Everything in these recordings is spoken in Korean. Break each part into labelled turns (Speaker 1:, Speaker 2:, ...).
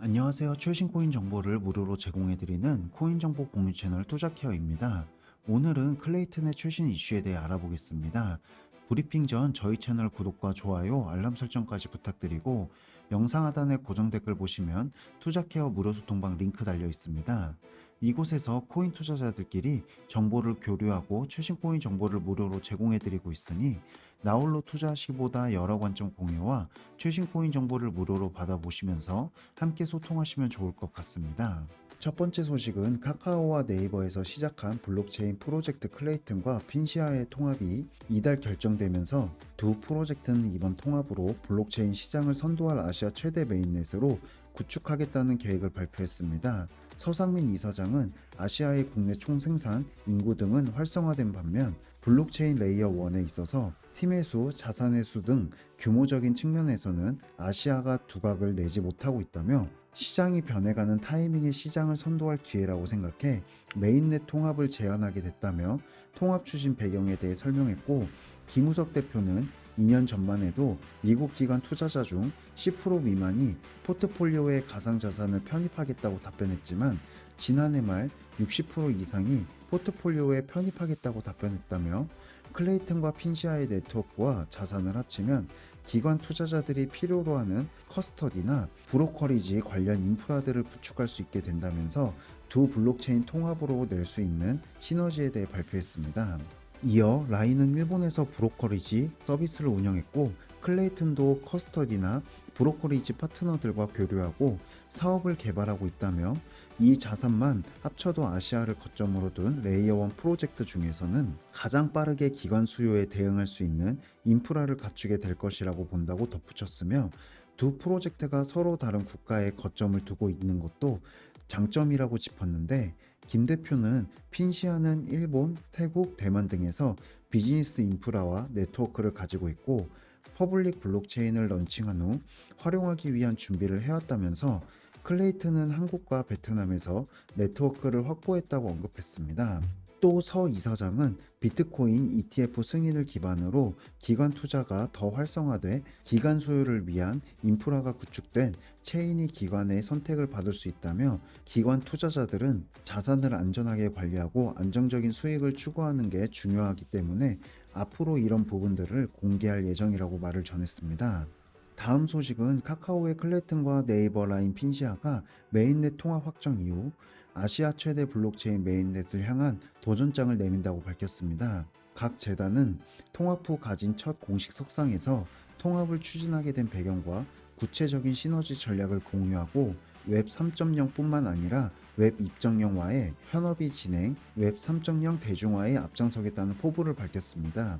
Speaker 1: 안녕하세요. 최신 코인 정보를 무료로 제공해드리는 코인 정보 공유 채널 투자케어입니다. 오늘은 클레이튼의 최신 이슈에 대해 알아보겠습니다. 브리핑 전 저희 채널 구독과 좋아요, 알람 설정까지 부탁드리고 영상 하단에 고정 댓글 보시면 투자케어 무료 소통방 링크 달려 있습니다. 이곳에서 코인 투자자들끼리 정보를 교류하고 최신 코인 정보를 무료로 제공해드리고 있으니 나홀로 투자하시기보다 여러 관점 공유와 최신 코인 정보를 무료로 받아보시면서 함께 소통하시면 좋을 것 같습니다. 첫 번째 소식은 카카오와 네이버에서 시작한 블록체인 프로젝트 클레이튼과 핀시아의 통합이 이달 결정되면서 두 프로젝트는 이번 통합으로 블록체인 시장을 선도할 아시아 최대 메인넷으로 구축하겠다는 계획을 발표했습니다. 서상민 이사장은 아시아의 국내 총생산, 인구 등은 활성화된 반면 블록체인 레이어 1에 있어서 팀의 수, 자산의 수 등 규모적인 측면에서는 아시아가 두각을 내지 못하고 있다며 시장이 변해가는 타이밍에 시장을 선도할 기회라고 생각해 메인넷 통합을 제안하게 됐다며 통합 추진 배경에 대해 설명했고 김우석 대표는 2년 전만 해도 미국 기관 투자자 중 10% 미만이 포트폴리오에 가상 자산을 편입하겠다고 답변했지만 지난해 말 60% 이상이 포트폴리오에 편입하겠다고 답변했다며 클레이튼과 핀시아의 네트워크와 자산을 합치면 기관 투자자들이 필요로 하는 커스터디나 브로커리지 관련 인프라들을 구축할 수 있게 된다면서 두 블록체인 통합으로 낼 수 있는 시너지에 대해 발표했습니다. 이어 라인은 일본에서 브로커리지 서비스를 운영했고 클레이튼도 커스터디나 브로커리지 파트너들과 교류하고 사업을 개발하고 있다며 이 자산만 합쳐도 아시아를 거점으로 둔 레이어 1 프로젝트 중에서는 가장 빠르게 기관 수요에 대응할 수 있는 인프라를 갖추게 될 것이라고 본다고 덧붙였으며 두 프로젝트가 서로 다른 국가에 거점을 두고 있는 것도 장점이라고 짚었는데 김 대표는 핀시아는 일본, 태국, 대만 등에서 비즈니스 인프라와 네트워크를 가지고 있고 퍼블릭 블록체인을 런칭한 후 활용하기 위한 준비를 해왔다면서 클레이튼은 한국과 베트남에서 네트워크를 확보했다고 언급했습니다. 또 서 이사장은 비트코인 ETF 승인을 기반으로 기관 투자가 더 활성화돼 기관 수요를 위한 인프라가 구축된 체인이 기관의 선택을 받을 수 있다며 기관 투자자들은 자산을 안전하게 관리하고 안정적인 수익을 추구하는 게 중요하기 때문에 앞으로 이런 부분들을 공개할 예정이라고 말을 전했습니다. 다음 소식은 카카오의 클레이튼과 네이버 라인 핀시아가 메인넷 통합 확정 이후 아시아 최대 블록체인 메인넷을 향한 도전장을 내민다고 밝혔습니다. 각 재단은 통합 후 가진 첫 공식 석상에서 통합을 추진하게 된 배경과 구체적인 시너지 전략을 공유하고 웹 3.0뿐만 아니라 웹 2.0와의 현업이 진행, 웹 3.0 대중화에 앞장서겠다는 포부를 밝혔습니다.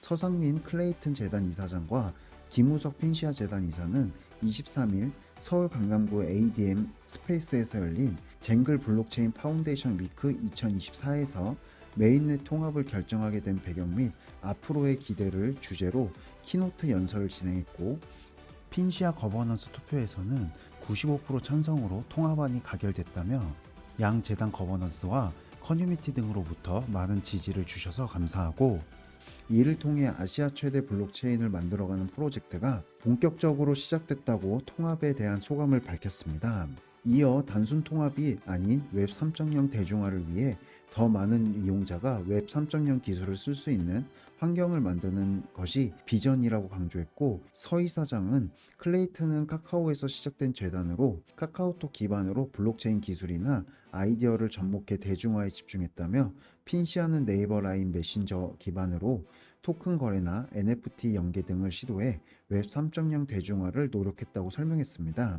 Speaker 1: 서상민 클레이튼 재단 이사장과 김우석 핀시아 재단 이사는 23일 서울 강남구 ADM 스페이스에서 열린 쟁글 블록체인 파운데이션 위크 2024에서 메인넷 통합을 결정하게 된 배경 및 앞으로의 기대를 주제로 키노트 연설을 진행했고 핀시아 거버넌스 투표에서는 95% 찬성으로 통합안이 가결됐다며 양 재단 거버넌스와 커뮤니티 등으로부터 많은 지지를 주셔서 감사하고 이를 통해 아시아 최대 블록체인을 만들어가는 프로젝트가 본격적으로 시작됐다고 통합에 대한 소감을 밝혔습니다. 이어 단순 통합이 아닌 웹 3.0 대중화를 위해 더 많은 이용자가 웹 3.0 기술을 쓸 수 있는 환경을 만드는 것이 비전이라고 강조했고 서 이사장은 클레이튼은 카카오에서 시작된 재단으로 카카오톡 기반으로 블록체인 기술이나 아이디어를 접목해 대중화에 집중했다며 핀시아는 네이버 라인 메신저 기반으로 토큰 거래나 NFT 연계 등을 시도해 웹 3.0 대중화를 노력했다고 설명했습니다.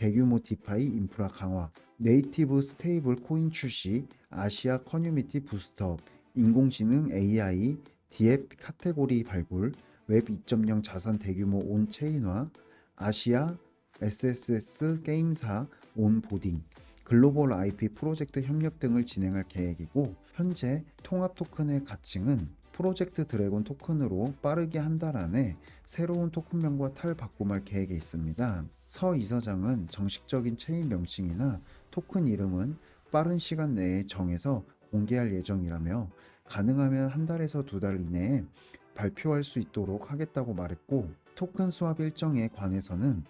Speaker 1: 대규모 디파이 인프라 강화, 네이티브 스테이블 코인 출시, 아시아 커뮤니티 부스트업, 인공지능 AI, 디앱 카테고리 발굴, 웹 2.0 자산 대규모 온체인화, 아시아 SSS 게임사 온보딩, 글로벌 IP 프로젝트 협력 등을 진행할 계획이고 현재 통합 토큰의 가칭은 프로젝트 드래곤 토큰으로 빠르게 한 달 안에 새로운 토큰명과 탈바꿈할 계획에 있습니다. 서 이사장은 정식적인 체인 명칭이나 토큰 이름은 빠른 시간 내에 정해서 공개할 예정이라며 가능하면 한 달에서 두 달 이내에 발표할 수 있도록 하겠다고 말했고 토큰 수합 일정에 관해서는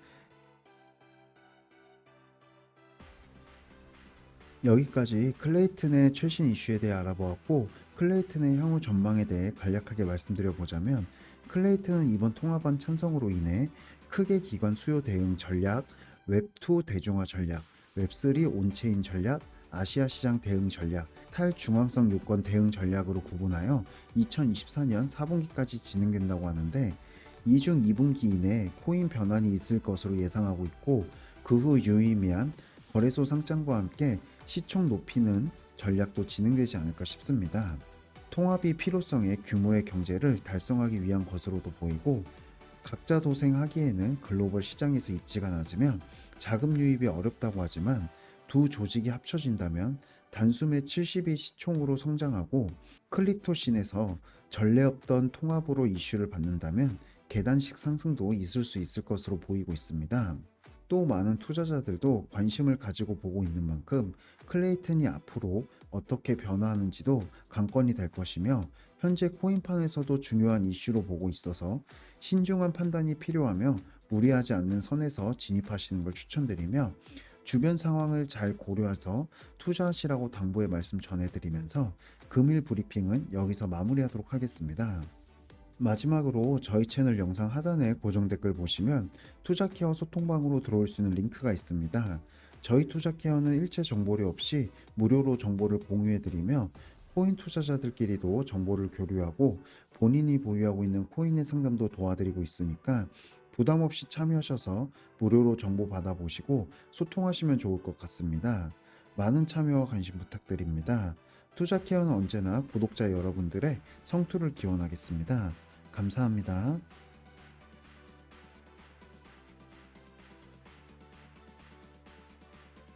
Speaker 1: 여기까지 클레이튼의 최신 이슈에 대해 알아보았고 클레이튼의 향후 전망에 대해 간략하게 말씀드려 보자면 클레이튼은 이번 통합안 찬성으로 인해 크게 기관 수요 대응 전략, 웹2 대중화 전략, 웹3 온체인 전략, 아시아 시장 대응 전략, 탈중앙성 요건 대응 전략으로 구분하여 2024년 4분기까지 진행된다고 하는데 이 중 2분기 이내 코인 변환이 있을 것으로 예상하고 있고 그 후 유의미한 거래소 상장과 함께 시총 높이는 전략도 진행되지 않을까 싶습니다. 통합이 필요성의 규모의 경제를 달성하기 위한 것으로도 보이고 각자 도생하기에는 글로벌 시장에서 입지가 낮으면 자금 유입이 어렵다고 하지만 두 조직이 합쳐진다면 단숨에 70이 시총으로 성장하고 클립토신에서 전례 없던 통합으로 이슈를 받는다면 계단식 상승도 있을 수 있을 것으로 보이고 있습니다. 또 많은 투자자들도 관심을 가지고 보고 있는 만큼 클레이튼이 앞으로 어떻게 변화하는지도 관건이 될 것이며 현재 코인판에서도 중요한 이슈로 보고 있어서 신중한 판단이 필요하며 무리하지 않는 선에서 진입하시는 걸 추천드리며 주변 상황을 잘 고려해서 투자하시라고 당부의 말씀 전해드리면서 금일 브리핑은 여기서 마무리하도록 하겠습니다. 마지막으로 저희 채널 영상 하단에 고정 댓글 보시면 투자케어 소통방으로 들어올 수 있는 링크가 있습니다. 저희 투자케어는 일체 정보료 없이 무료로 정보를 공유해드리며 코인 투자자들끼리도 정보를 교류하고 본인이 보유하고 있는 코인의 상담도 도와드리고 있으니까 부담 없이 참여하셔서 무료로 정보 받아보시고 소통하시면 좋을 것 같습니다. 많은 참여와 관심 부탁드립니다. 투자케어는 언제나 구독자 여러분들의 성투를 기원하겠습니다. 감사합니다.